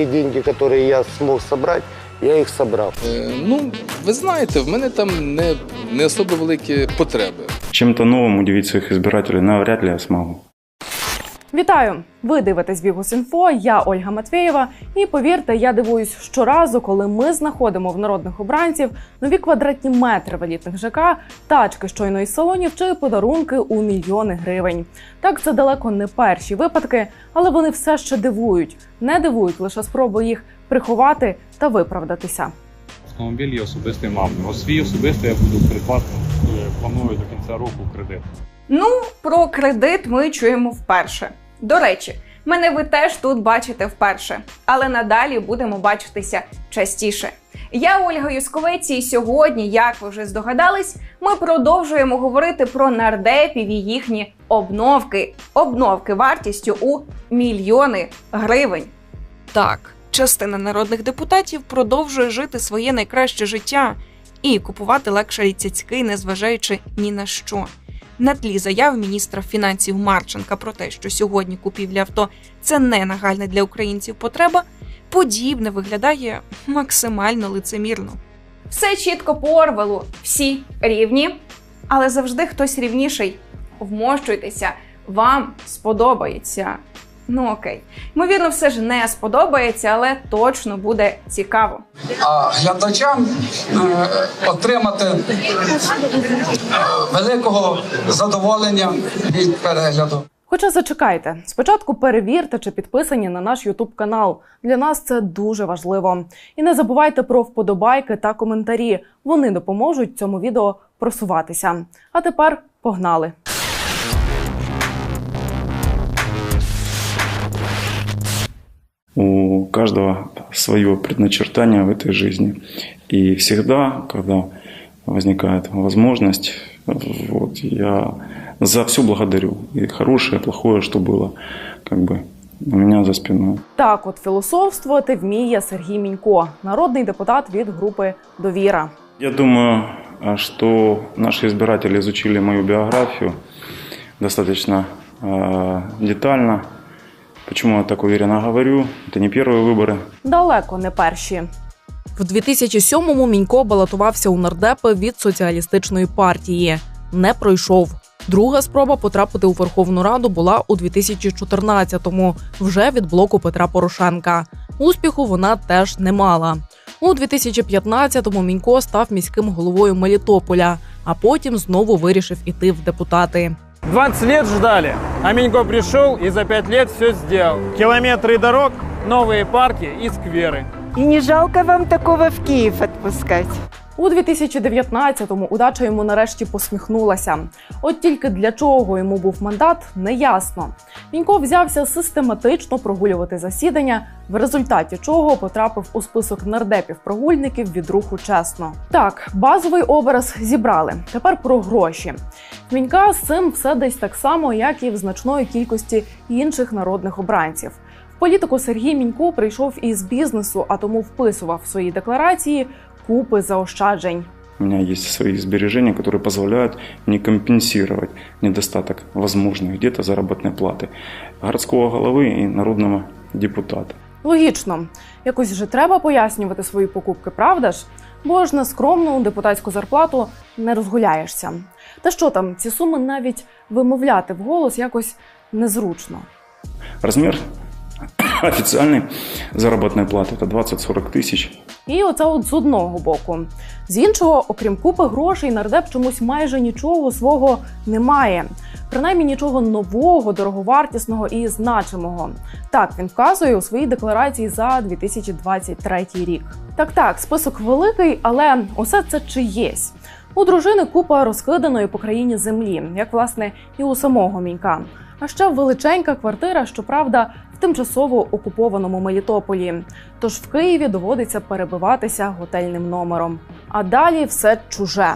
Те деньги, які я змог зібрати, я їх зібрав. Е, Ну, ви знаєте, в мене там не, не особо великі потреби. Чим-то новим удивити своїх избирателей навряд ли я смогу. Вітаю! Ви дивитесь Бігус.Інфо, я Ольга Матвєєва. І повірте, я дивуюсь щоразу, коли ми знаходимо в народних обранців нові квадратні метри в елітних ЖК, тачки щойно із салонів чи подарунки у мільйони гривень. Так, це далеко не перші випадки, але вони все ще дивують. Не дивують лише спроби їх приховати та виправдатися. Автомобіль є особистий. Ось свій особистий я буду придбати. Планую до кінця року кредит. Ну, про кредит ми чуємо вперше. До речі, мене ви теж тут бачите вперше, але надалі будемо бачитися частіше. Я Ольга Юсковець, і сьогодні, як ви вже здогадались, ми продовжуємо говорити про нардепів і їхні обновки. Обновки вартістю у мільйони гривень. Так, частина народних депутатів продовжує жити своє найкраще життя і купувати легші цяцьки, незважаючи ні на що. На тлі заяв міністра фінансів Марченка про те, що сьогодні купівля авто це не нагальна для українців потреба, подібне виглядає максимально лицемірно. Все чітко по Орвелу, всі рівні, але завжди хтось рівніший. Вмощуйтеся, вам сподобається. Ну окей, ймовірно, все ж не сподобається, але точно буде цікаво. а глядачам е, отримати е, великого задоволення від перегляду. Хоча зачекайте, спочатку перевірте, чи підписані на наш Ютуб канал. Для нас це дуже важливо. І не забувайте про вподобайки та коментарі. Вони допоможуть цьому відео просуватися. А тепер погнали! У каждого свое предначертание в этой жизни. И всегда, когда возникает возможность, вот, я за все благодарю. И хорошее, и плохое, что было, как бы у меня за спиной. Так, от філософствувати вміє Сергій Мінько, народний депутат від групи Довіра. Я думаю, а, что наши избиратели изучили мою биографию достаточно э, детально. Почему я так уверенно говорю? Это не первые выборы. Далеко не перші. В 2007-му Мінько балотувався у нардепи від соціалістичної партії. Не пройшов. Друга спроба потрапити у Верховну Раду була у 2014-му, вже від блоку Петра Порошенка. Успіху вона теж не мала. У 2015-му Мінько став міським головою Мелітополя, а потім знову вирішив іти в депутати. 20 лет ждали, а Минько пришел и за 5 лет все сделал. Километры дорог, новые парки и скверы. И не жалко вам такого в Киев отпускать? У 2019-му удача йому нарешті посміхнулася. От тільки для чого йому був мандат, неясно. Мінько взявся систематично прогулювати засідання, в результаті чого потрапив у список нардепів-прогульників від руху чесно. Так, базовий образ зібрали. Тепер про гроші. Мінька з цим все десь так само, як і в значної кількості інших народних обранців. В політику Сергій Мінько прийшов із бізнесу, а тому вписував в свої декларації купи заощаджень. У меня есть свои сбережения, которые позволяют мне компенсировать недостаток возможной где-то заработной платы городского головы и народного депутата. Логічно, якось же треба пояснювати свої покупки, правда ж? Бо ж на скромну депутатську зарплату не розгуляєшся. Та що там, ці суми навіть вимовляти вголос якось незручно. Размер официальной заработной платы это 20-40 тысяч. І оце от з одного боку. З іншого, окрім купи грошей, нардеп чомусь майже нічого свого немає. Принаймні нічого нового, дороговартісного і значимого. Так він вказує у своїй декларації за 2023 рік. Так, так, список великий, але усе це чиєсь. У дружини купа розкиданої по країні землі, як власне і у самого мінька. А ще величенька квартира, щоправда, в тимчасово окупованому Мелітополі. Тож в Києві доводиться перебиватися готельним номером. А далі все чуже,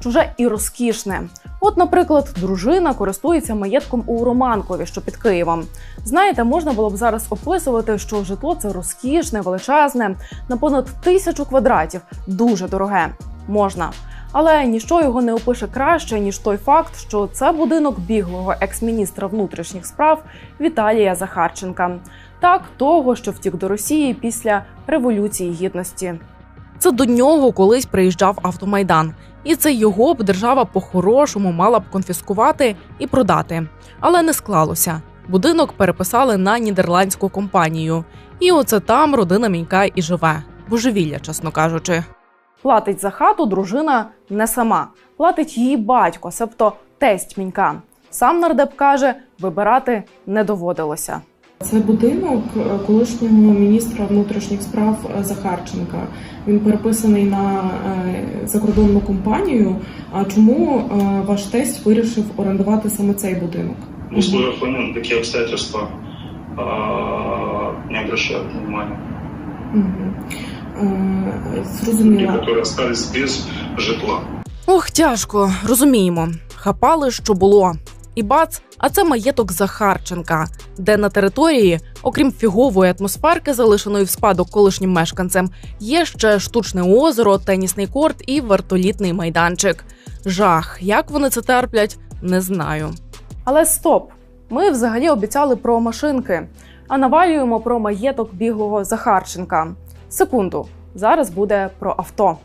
чуже і розкішне. От, наприклад, дружина користується маєтком у Романкові, що під Києвом. Знаєте, можна було б зараз описувати, що житло це розкішне, величезне, на понад тисячу квадратів, дуже дороге. Можна. Але ніщо його не опише краще ніж той факт, що це будинок біглого екс-міністра внутрішніх справ Віталія Захарченка. Так, того, що втік до Росії після Революції Гідності. Це до нього колись приїжджав автомайдан, і це його б держава по-хорошому мала б конфіскувати і продати. Але не склалося. Будинок переписали на нідерландську компанію. І оце там родина мінька і живе. Божевілля, чесно кажучи. Платить за хату дружина не сама, платить її батько, себто тесть мінька. Сам нардеп каже, вибирати не доводилося. Це будинок колишнього міністра внутрішніх справ Захарченка. Він переписаний на е, закордонну компанію. А чому е, ваш тесть вирішив орендувати саме цей будинок? В условиях войны на такие обстоятельства не обращают внимания. Мгм. Е, Зрозуміло. которые остались без житла. Ох, тяжко, розуміємо. Хапали, що було. І бац, а це маєток Захарченка, де на території, окрім фігової атмосферки, залишеної в спадок колишнім мешканцям, є ще штучне озеро, тенісний корт і вертолітний майданчик. Жах, як вони це терплять, не знаю. Але стоп! Ми взагалі обіцяли про машинки, а навалюємо про маєток біглого Захарченка. Секунду, зараз буде про авто.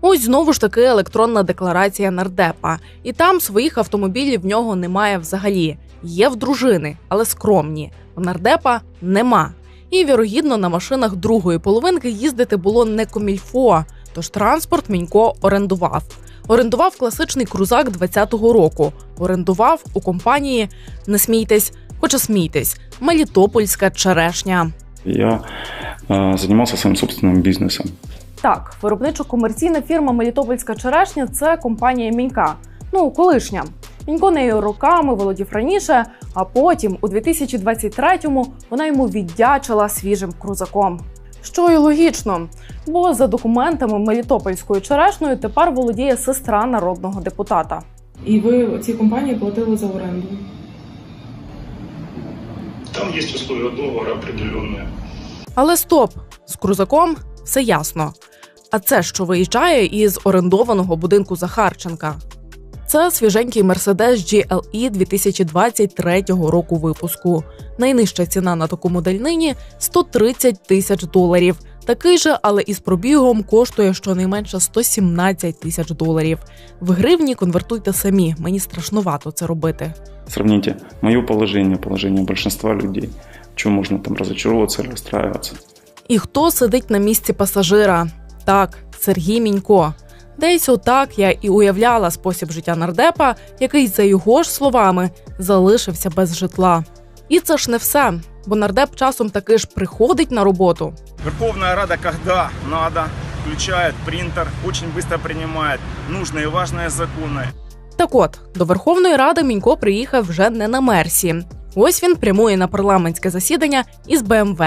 Ось знову ж таки електронна декларація нардепа, і там своїх автомобілів в нього немає взагалі. Є в дружини, але скромні. В нардепа нема. І вірогідно на машинах другої половинки їздити було не комільфо, тож транспорт Мінько орендував. Орендував класичний крузак 20-го року. Орендував у компанії не смійтесь, хоча смійтесь, Мелітопольська черешня. Я занимался своим собственным бизнесом. Так, виробничо-комерційна фірма Мелітопольська черешня це компанія Мінька. Ну, колишня. Мінько нею роками володів раніше, а потім, у 2023-му, вона йому віддячила свіжим крузаком. Що й логічно, бо за документами Мелітопольською черешнею тепер володіє сестра народного депутата. І ви цій компанії платили за оренду. Там есть условия договора определенные. Але стоп! З крузаком все ясно. А це що виїжджає із орендованого будинку Захарченка? Це свіженький Mercedes GLE 2023 року випуску. Найнижча ціна на таку модель нині 130 тисяч доларів. Такий же, але із пробігом коштує щонайменше 117 тисяч доларів. В гривні конвертуйте самі. Мені страшнувато це робити. Сравните мое положение, положение большинства людей. В чем можно там разочаровываться или расстраиваться? І хто сидить на місці пасажира? Так, Сергій Мінько. Десь отак я і уявляла спосіб життя нардепа, який, за його ж словами, залишився без житла. І це ж не все, бо нардеп часом таки ж приходить на роботу. Верховная Рада, когда надо, включает принтер, очень быстро принимает нужные и важные законы. Так от, до Верховної Ради Мінько приїхав вже не на Мерсі. Ось він прямує на парламентське засідання із БМВ.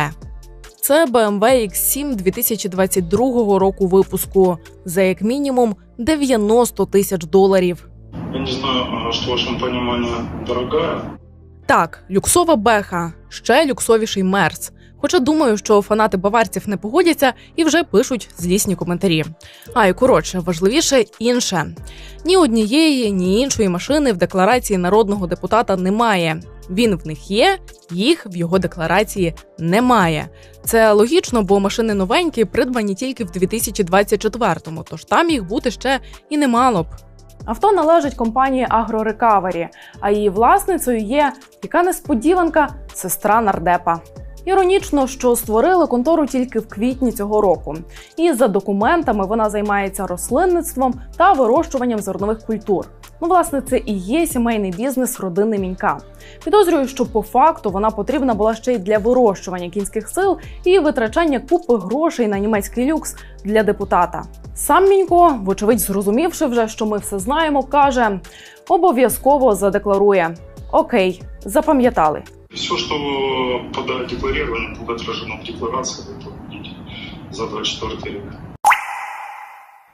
Це BMW X7 2022 року випуску за як мінімум 90 тисяч доларів. Я не знаю, что в вашем понимании дорогая. Так, люксова беха, ще люксовіший мерс. Хоча думаю, що фанати баварців не погодяться і вже пишуть злісні коментарі. А і коротше, важливіше інше: ні однієї, ні іншої машини в декларації народного депутата немає. Він в них є, їх в його декларації немає. Це логічно, бо машини новенькі придбані тільки в 2024-му, тож там їх бути ще і не мало б. Авто належить компанії Агрорекавері, а її власницею є яка несподіванка сестра нардепа. Іронічно, що створили контору тільки в квітні цього року, і за документами вона займається рослинництвом та вирощуванням зернових культур. Ну, власне, це і є сімейний бізнес родини Мінька. Підозрюю, що по факту вона потрібна була ще й для вирощування кінських сил і витрачання купи грошей на німецький люкс для депутата. Сам Мінько, вочевидь, зрозумівши вже, що ми все знаємо, каже: обов'язково задекларує. Окей, запам'ятали. Все, что пода- декларировано, будет отражено в декларации, вы это увидите за 24 рік.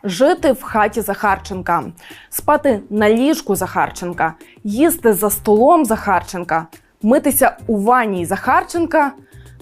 Жити в хаті Захарченка, спати на ліжку Захарченка, їсти за столом Захарченка, митися у ванні Захарченка.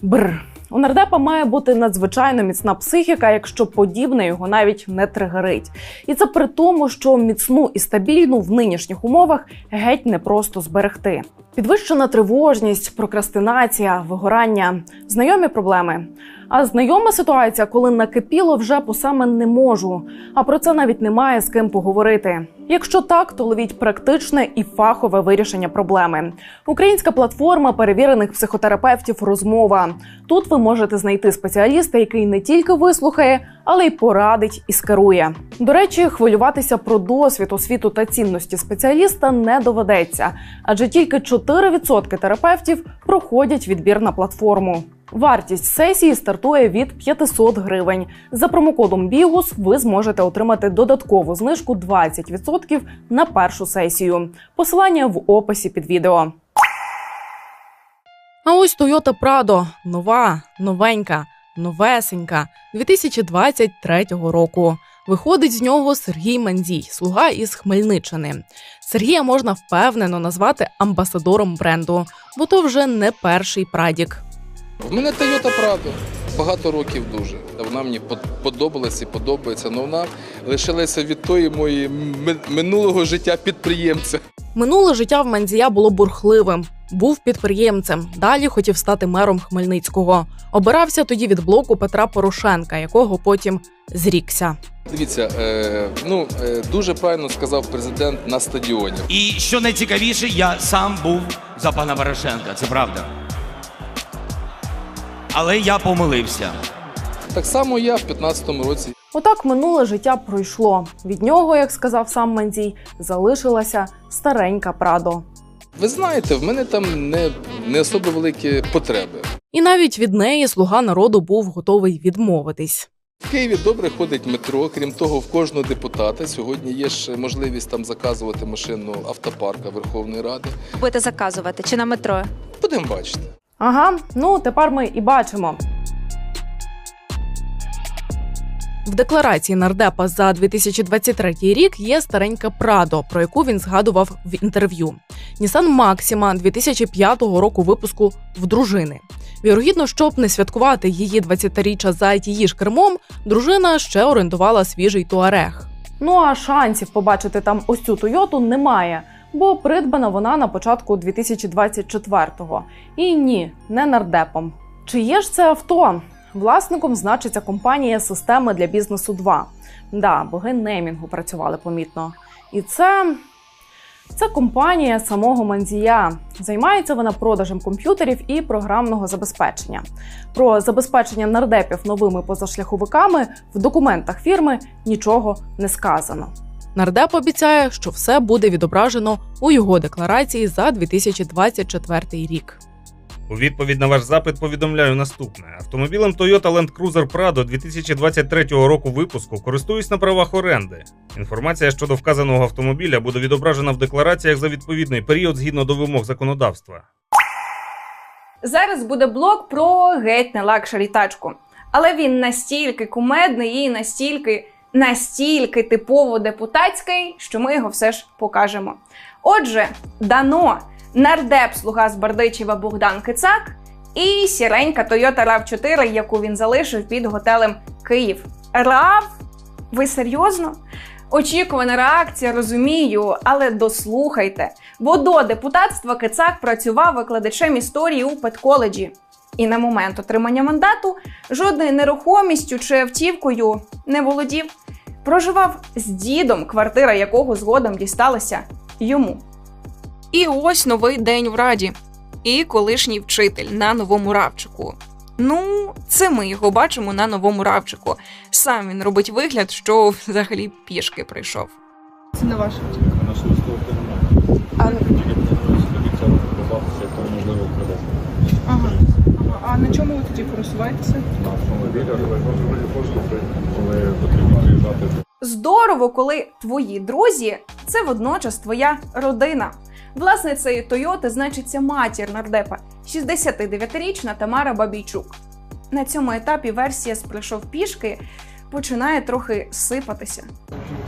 Бр. У нардепа має бути надзвичайно міцна психіка, якщо подібне його навіть не тригерить. І це при тому, що міцну і стабільну в нинішніх умовах геть не просто зберегти. Підвищена тривожність, прокрастинація, вигорання, знайомі проблеми. А знайома ситуація, коли накипіло вже по саме не можу. А про це навіть немає з ким поговорити. Якщо так, то ловіть практичне і фахове вирішення проблеми. Українська платформа перевірених психотерапевтів розмова. Тут ви можете знайти спеціаліста, який не тільки вислухає, але й порадить і скерує. До речі, хвилюватися про досвід, освіту та цінності спеціаліста не доведеться, адже тільки 4% терапевтів проходять відбір на платформу. Вартість сесії стартує від 500 гривень. За промокодом Бігус ви зможете отримати додаткову знижку 20% на першу сесію. Посилання в описі під відео. А ось Toyota Prado – нова, новенька, новесенька 2023 року. Виходить з нього Сергій Мандій, слуга із Хмельниччини. Сергія можна впевнено назвати амбасадором бренду, бо то вже не перший прадік. В мене Toyota Prado. Багато років дуже. Вона мені под- подобалась і подобається. але вона лишилася від тої моєї минулого життя підприємця. Минуле життя в Мандія було бурхливим. Був підприємцем. Далі хотів стати мером Хмельницького. Обирався тоді від блоку Петра Порошенка, якого потім зрікся. Дивіться, е, ну е, дуже правильно сказав президент на стадіоні. І що найцікавіше, я сам був за пана Порошенка, це правда. Але я помилився. Так само я в 15-му році. Отак минуле життя пройшло. Від нього, як сказав сам Мандій, залишилася старенька Прадо. Ви знаєте, в мене там не, не особо великі потреби. І навіть від неї слуга народу був готовий відмовитись. В Києві добре ходить метро. Крім того, в кожного депутата сьогодні є ж можливість там заказувати машину автопарка Верховної Ради. Будете заказувати чи на метро? Будемо бачити. Ага, ну тепер ми і бачимо. В декларації нардепа за 2023 рік є старенька Прадо, про яку він згадував в інтерв'ю. Нісан Максима 2005 року випуску в дружини. Вірогідно, щоб не святкувати її 20-річчя за її ж кермом, дружина ще орендувала свіжий туарег. Ну а шансів побачити там ось цю Тойоту немає, бо придбана вона на початку 2024-го. І ні, не нардепом. Чи є ж це авто? Власником значиться компанія системи для бізнесу 2. Да, боги неймінгу працювали помітно. І це. Це компанія самого Мандія. Займається вона продажем комп'ютерів і програмного забезпечення. Про забезпечення нардепів новими позашляховиками в документах фірми нічого не сказано. Нардеп обіцяє, що все буде відображено у його декларації за 2024 рік. У відповідь на ваш запит повідомляю наступне: автомобілем Toyota Land Cruiser Prado 2023 року випуску користуюсь на правах оренди. Інформація щодо вказаного автомобіля буде відображена в деклараціях за відповідний період згідно до вимог законодавства. Зараз буде блог про геть не лакшері тачку. Але він настільки кумедний і настільки, настільки типово депутатський, що ми його все ж покажемо. Отже, дано нардеп слуга з Бардичева Богдан Кицак і сіренька Toyota rav 4 яку він залишив під готелем Київ. RAV? Ви серйозно? Очікувана реакція, розумію, але дослухайте. Бо до депутатства Кицак працював викладачем історії у педколеджі. І на момент отримання мандату жодною нерухомістю чи автівкою не володів. Проживав з дідом, квартира якого згодом дісталася йому. І ось новий день в раді. І колишній вчитель на новому равчику. Ну, це ми його бачимо на новому равчику. Сам він робить вигляд, що взагалі пішки прийшов. Це не ваша. На особистого. А, ага. ага. А на чому ви тоді пересуваєтеся? На коли потрібно приїжджати. Здорово, коли твої друзі це водночас твоя родина. Власницею Тойоти значиться матір нардепа, 69-річна Тамара Бабійчук. На цьому етапі версія з прийшов пішки починає трохи сипатися.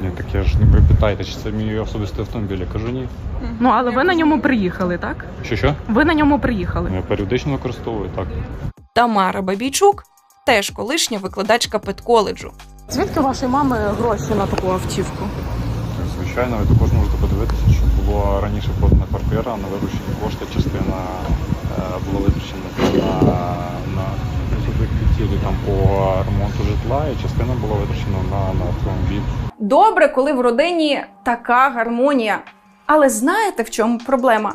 Ні, так я ж не ви питаєте, чи це мій особистий автомобіль. Я кажу ні. Ну, але ви на ньому приїхали, так? Що що? Ви на ньому приїхали. Я періодично використовую так. Тамара Бабійчук теж колишня викладачка педколеджу. Звідки у вашої мами гроші на таку автівку? Звичайно, ви також можете подивитися, що було раніше продана квартира, на виручені кошти частина е, була витрачена на, цілі там по ремонту житла, і частина була витрачена на, на автомобіль. Добре, коли в родині така гармонія. Але знаєте, в чому проблема?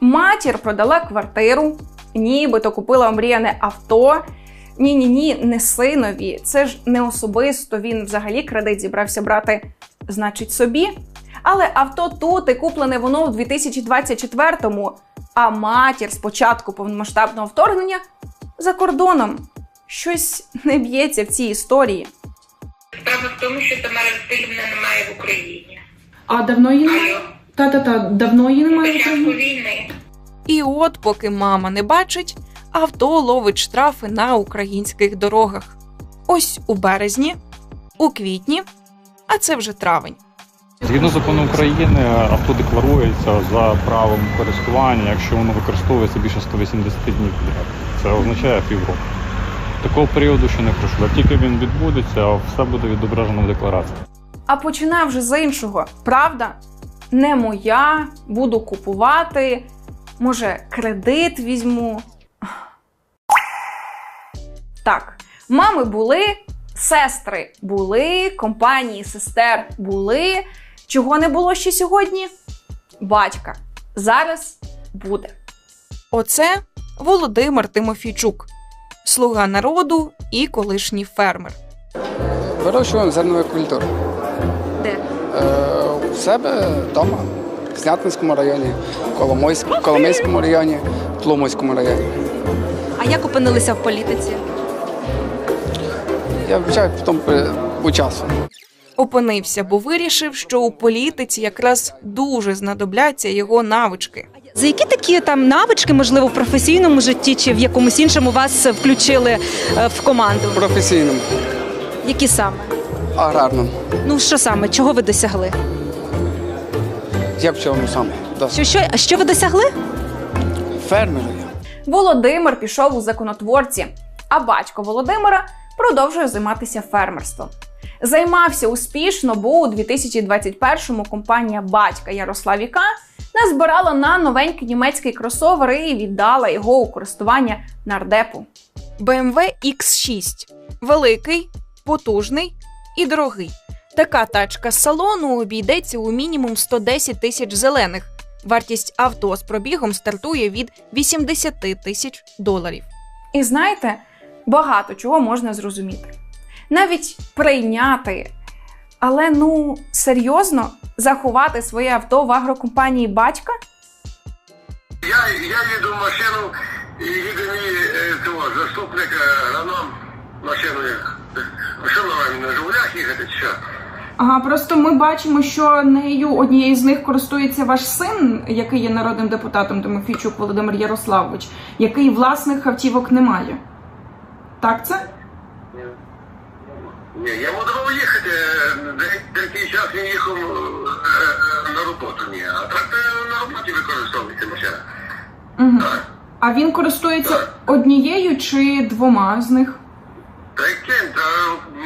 Матір продала квартиру, нібито купила омріяне авто. Ні, ні, ні, не синові. Це ж не особисто. Він взагалі кредит зібрався брати, значить, собі. Але авто тут і куплене воно в 2024-му. А матір з початку повномасштабного вторгнення за кордоном. Щось не б'ється в цій історії. Справа в тому, що Тамара Васильівна немає в Україні. А давно її немає? Та-та-та, давно її немає в Початку Україні? війни. І от, поки мама не бачить, авто ловить штрафи на українських дорогах. Ось у березні, у квітні, а це вже травень. Згідно закону України, авто декларується за правом користування, якщо воно використовується більше 180 днів. Це означає півроку. Такого періоду ще не пройшло. Тільки він відбудеться, все буде відображено в декларації. А починаю вже з іншого. Правда? Не моя, буду купувати. Може, кредит візьму. Так, мами були, сестри були, компанії сестер були. Чого не було ще сьогодні? Батька. Зараз буде. Оце Володимир Тимофійчук, слуга народу і колишній фермер. Вирощуємо зернову культуру. Де? Е, у себе вдома, в Снятинському районі, Коломойськ- Коломийському районі, Тлумойському районі. А як опинилися в політиці? Я вивчаю потім по часу. Опинився, бо вирішив, що у політиці якраз дуже знадобляться його навички. За які такі там навички, можливо, в професійному житті чи в якомусь іншому вас включили е, в команду? Професійному, Які саме? аграрному. Ну що саме? Чого ви досягли? Я в чому саме? Досить. Що, що, а що ви досягли? Фермер я. Володимир пішов у законотворці, а батько Володимира продовжує займатися фермерством. Займався успішно, бо у 2021-му компанія батька Ярославіка назбирала на новенький німецький кросовер і віддала його у користування нардепу. BMW X6 великий, потужний і дорогий. Така тачка з салону обійдеться у мінімум 110 тисяч зелених. Вартість авто з пробігом стартує від 80 тисяч доларів. І знаєте, багато чого можна зрозуміти. Навіть прийняти. Але ну серйозно заховати своє авто в агрокомпанії батька? Я, я їду в машину і мій е, того, заступник е, агроном машиною. Що на, Жигулях їхати чи що? Ага, просто ми бачимо, що нею однією з них користується ваш син, який є народним депутатом Тимофійчук Володимир Ярославович, який власних автівок не має. Так це? Ні, я можу їхати, е, деякий час він їхав е, е, на роботу, ні. А так на роботі використовується машина. Угу. А він користується однією чи двома з них? Та яким? Та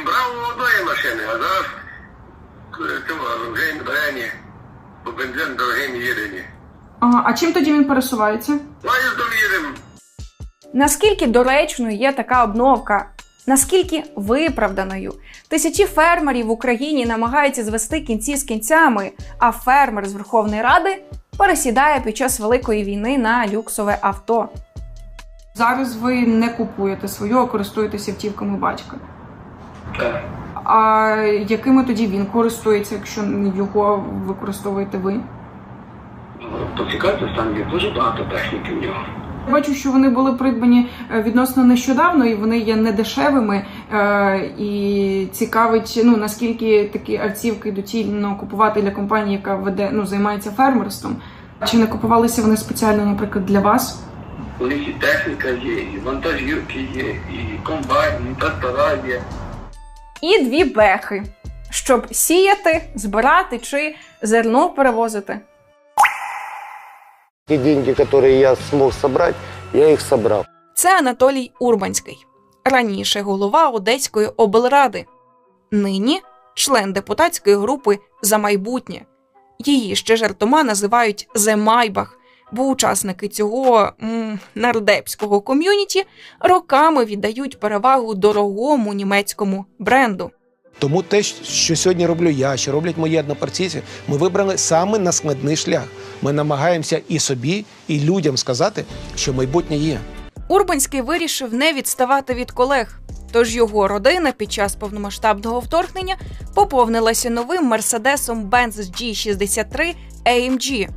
брав одної машини, а зараз вже не бере ні. Бо бензин дорогий не їде ні. Ага, а чим тоді він пересувається? Поїздом їдемо. Наскільки доречною є така обновка? Наскільки виправданою? Тисячі фермерів в Україні намагаються звести кінці з кінцями, а фермер з Верховної Ради пересідає під час великої війни на люксове авто. Зараз ви не купуєте свою, а користуєтеся автівками батька. А якими тоді він користується, якщо його використовуєте ви? Поцікавитись, там є дуже багато техніки в нього. Я Бачу, що вони були придбані е, відносно нещодавно, і вони є недешевими. Е, і цікавить, ну наскільки такі автівки доцільно купувати для компанії, яка веде ну займається фермерством. Чи не купувалися вони спеціально, наприклад, для вас? У них і техніка є, і вантажівки є, і комбайн, і трактора є. І дві бехи, щоб сіяти, збирати чи зерно перевозити. Те деньги, которые я смог собрать, я их собрал. Це Анатолій Урбанський, раніше голова Одеської облради, нині член депутатської групи за майбутнє. Її ще жартома називають Земайбах, бо учасники цього м, нардепського ком'юніті роками віддають перевагу дорогому німецькому бренду. Тому те, що сьогодні роблю я, що роблять мої однопартійці, ми вибрали саме на складний шлях. Ми намагаємося і собі, і людям сказати, що майбутнє є. Урбанський вирішив не відставати від колег. Тож його родина під час повномасштабного вторгнення поповнилася новим мерседесом Benz G63 AMG.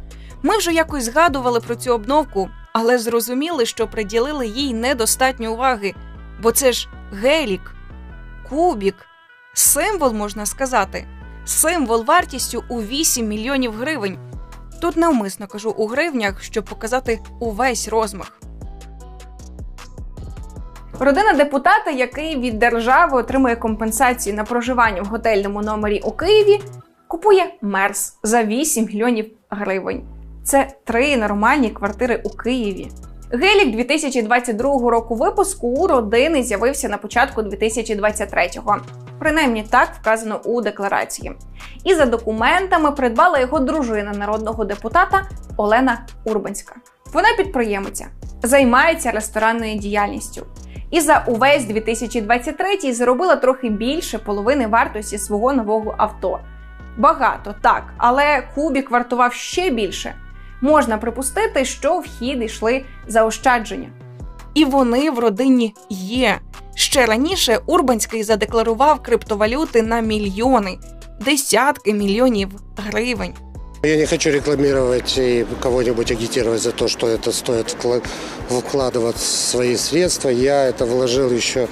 Ми вже якось згадували про цю обновку, але зрозуміли, що приділили їй недостатньо уваги, бо це ж гелік, кубік, символ можна сказати, символ вартістю у 8 мільйонів гривень. Тут навмисно кажу у гривнях, щоб показати увесь розмах. Родина депутата, який від держави отримує компенсацію на проживання в готельному номері у Києві, купує мерс за 8 мільйонів гривень. Це три нормальні квартири у Києві. Гелік 2022 року випуску у родини з'явився на початку 2023-го. Принаймні так вказано у декларації. І за документами придбала його дружина народного депутата Олена Урбанська. Вона підприємиця, займається ресторанною діяльністю. І за увесь 2023 заробила трохи більше половини вартості свого нового авто. Багато так, але кубік вартував ще більше Можна припустити, що в хід йшли заощадження. І вони в родині є. Ще раніше Урбанський задекларував криптовалюти на мільйони, десятки мільйонів гривень. Я не хочу рекламировать и кого-нибудь агитировать за то, что это стоит вкла- вкладывать свои средства. Я это вложил еще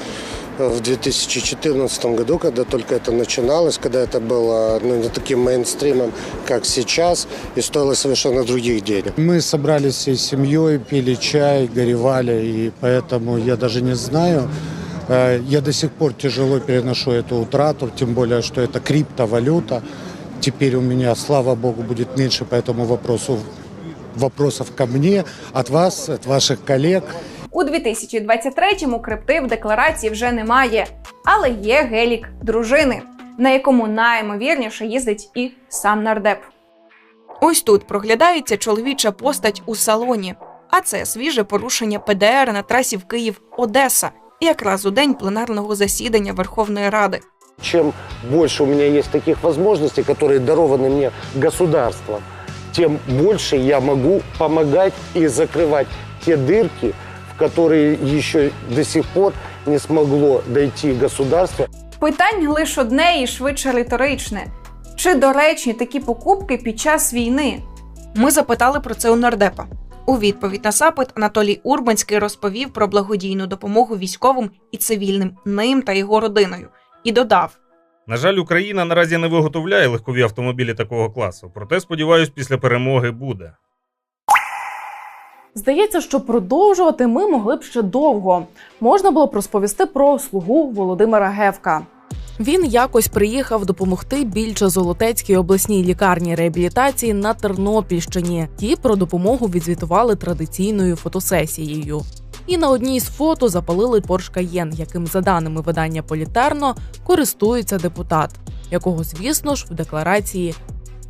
в 2014 году, когда только это начиналось, когда это было ну, не таким мейнстримом, как сейчас, и стоило совершенно других денег. Мы собрались всей семьей, пили чай, горевали, и поэтому я даже не знаю. э, Я до сих пор тяжело переношу эту утрату, тем более, что это криптовалюта. Теперь у меня, слава богу, будет меньше по этому вопросу вопросов ко мне, от вас, от ваших коллег. У 2023-му крипти в декларації вже немає, але є гелік дружини, на якому найімовірніше їздить і сам нардеп. Ось тут проглядається чоловіча постать у салоні, а це свіже порушення ПДР на трасі в Київ-Одеса, якраз у день пленарного засідання Верховної Ради. Чем больше у меня есть таких возможностей, которые дарованы мне государством, тем больше я могу помогать и закрывать те дырки, в которые еще до сих пор не смогло дойти государство. Питання лише одне і швидше риторичне: чи доречні такі покупки під час війни? Ми запитали про це у нардепа. У відповідь на запит Анатолій Урбанський розповів про благодійну допомогу військовим і цивільним ним та його родиною і додав: На жаль, Україна наразі не виготовляє легкові автомобілі такого класу, проте сподіваюсь, після перемоги буде. Здається, що продовжувати ми могли б ще довго. Можна було б розповісти про слугу Володимира Гевка. Він якось приїхав допомогти більше Золотецькій обласній лікарні реабілітації на Тернопільщині. Ті про допомогу відзвітували традиційною фотосесією. І на одній з фото запалили Porsche Cayenne, яким, за даними видання Політерно, користується депутат, якого, звісно ж, в декларації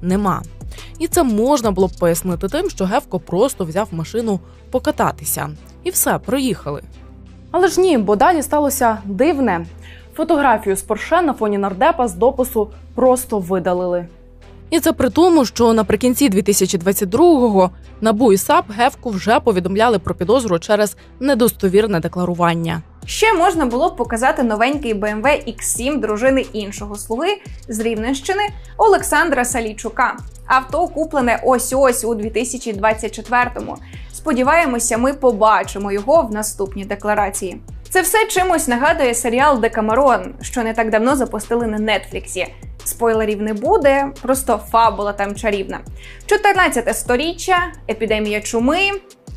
нема. І це можна було б пояснити тим, що Гевко просто взяв машину покататися. І все, проїхали. Але ж ні, бо далі сталося дивне. Фотографію з Порше на фоні нардепа з допису просто видалили. І це при тому, що наприкінці 2022-го НАБУ і САП Гевку вже повідомляли про підозру через недостовірне декларування. Ще можна було б показати новенький BMW X7 дружини іншого слуги з Рівненщини Олександра Салійчука. Авто куплене ось ось у 2024-му. Сподіваємося, ми побачимо його в наступній декларації. Це все чимось нагадує серіал Декамерон, що не так давно запустили на Нетфліксі. Спойлерів не буде, просто фабула там чарівна. 14 сторіччя, епідемія чуми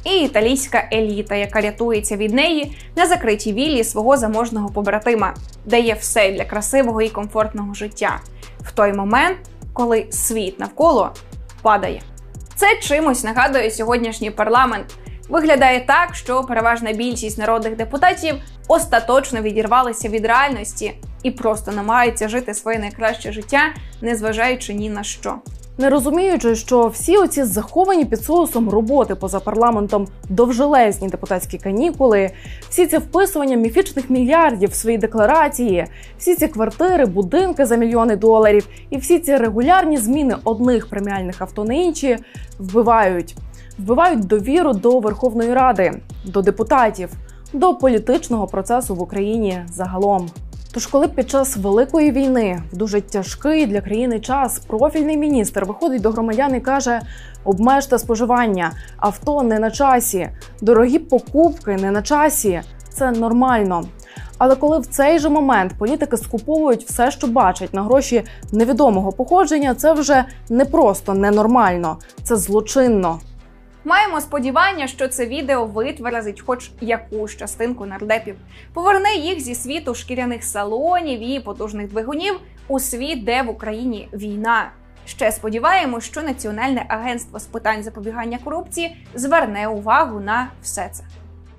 і італійська еліта, яка рятується від неї на закритій віллі свого заможного побратима, де є все для красивого і комфортного життя в той момент, коли світ навколо падає. Це чимось нагадує сьогоднішній парламент. Виглядає так, що переважна більшість народних депутатів остаточно відірвалися від реальності і просто намагаються жити своє найкраще життя, незважаючи ні на що. Не розуміючи, що всі оці заховані під соусом роботи поза парламентом довжелезні депутатські канікули, всі ці вписування міфічних мільярдів в свої декларації, всі ці квартири, будинки за мільйони доларів і всі ці регулярні зміни одних преміальних авто на інші вбивають. Вбивають довіру до Верховної Ради, до депутатів, до політичного процесу в Україні загалом. Тож, коли під час великої війни в дуже тяжкий для країни час профільний міністр виходить до громадян і каже: обмежте споживання, авто не на часі, дорогі покупки не на часі. Це нормально. Але коли в цей же момент політики скуповують все, що бачать на гроші невідомого походження, це вже не просто ненормально, це злочинно. Маємо сподівання, що це відео витверзить хоч якусь частинку нардепів, поверне їх зі світу шкіряних салонів і потужних двигунів у світ, де в Україні війна. Ще сподіваємось, що Національне агентство з питань запобігання корупції зверне увагу на все це.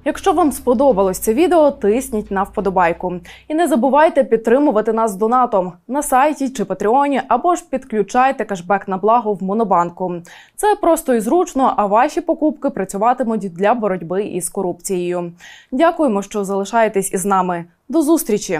Якщо вам сподобалось це відео, тисніть на вподобайку. І не забувайте підтримувати нас донатом на сайті чи Патреоні, або ж підключайте кешбек на благо в Монобанку. Це просто і зручно, а ваші покупки працюватимуть для боротьби із корупцією. Дякуємо, що залишаєтесь із нами. До зустрічі!